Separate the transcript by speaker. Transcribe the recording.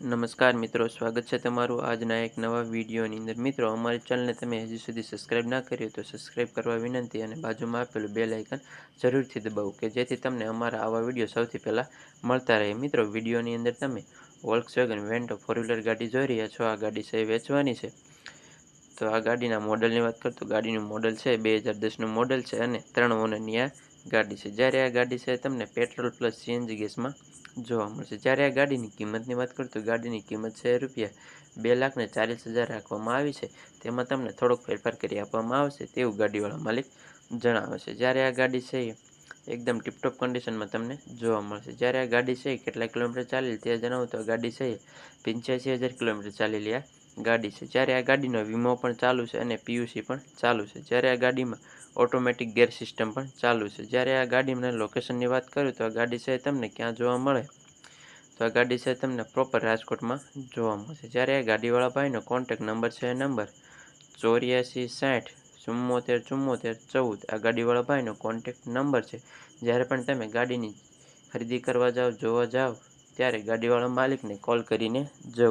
Speaker 1: નમસ્કાર મિત્રો, સ્વાગત છે તમારું આજના એક નવા વિડીયોની અંદર. મિત્રો, અમારી ચેનલને તમે હજી સુધી સબસ્ક્રાઇબ ના કરી તો સબસ્ક્રાઇબ કરવા વિનંતી અને બાજુમાં આપેલું બે લાઇકન જરૂરથી દબાવો કે જેથી તમને અમારા આવા વીડિયો સૌથી પહેલાં મળતા રહે. મિત્રો, વિડીયોની અંદર તમે વોલ્ક્સવેગન વેન્ટો ફોર વ્હીલર ગાડી જોઈ રહ્યા છો. આ ગાડી છે વેચવાની છે. તો આ ગાડીના મોડલની વાત કરતો ગાડીનું મોડલ છે, બે હજાર દસનું મોડલ છે અને ત્રણ ઓનરની આ ગાડી છે. જ્યારે આ ગાડી છે, તમને પેટ્રોલ પ્લસ સીએનજી ગેસમાં જોવા મળશે. જ્યારે આ ગાડીની કિંમતની વાત કરું તો ગાડીની કિંમત છે રૂપિયા બે લાખ ને ચાલીસ હજાર રાખવામાં આવી છે. તેમાં તમને થોડોક ફેરફાર કરી આપવામાં આવશે તેવું ગાડીવાળા માલિક જણાવે છે. જ્યારે આ ગાડી છે, એકદમ ટીપટોપ કન્ડિશનમાં તમને જોવા મળશે. જ્યારે આ ગાડી છે, કેટલા કિલોમીટર ચાલેલી તે જણાવું તો ગાડી છે, પંચ્યાસી હજાર કિલોમીટર ચાલેલી આ ગાડી છે. જ્યારે આ ગાડીનો વીમો પણ ચાલુ છે અને પીયુસી પણ ચાલુ છે. જ્યારે આ ગાડીમાં ઓટોમેટિક ગેર સિસ્ટમ પણ ચાલુ છે. જ્યારે આ ગાડીના લોકેશનની વાત કરું તો આ ગાડી છે તમને ક્યાં જોવા મળે? તો આ ગાડી છે તમને પ્રોપર રાજકોટમાં જોવા મળશે. જ્યારે આ ગાડીવાળા ભાઈનો કોન્ટેક નંબર છે નંબર ચોર્યાસી સાઠ ચુમ્મોતેર ચુમ્મોતેર ચૌદ આ ગાડીવાળા ભાઈનો કોન્ટેક નંબર છે. જ્યારે પણ તમે ગાડીની ખરીદી કરવા જાઓ, જોવા જાઓ, ત્યારે ગાડીવાળા માલિકને કોલ કરીને જવું.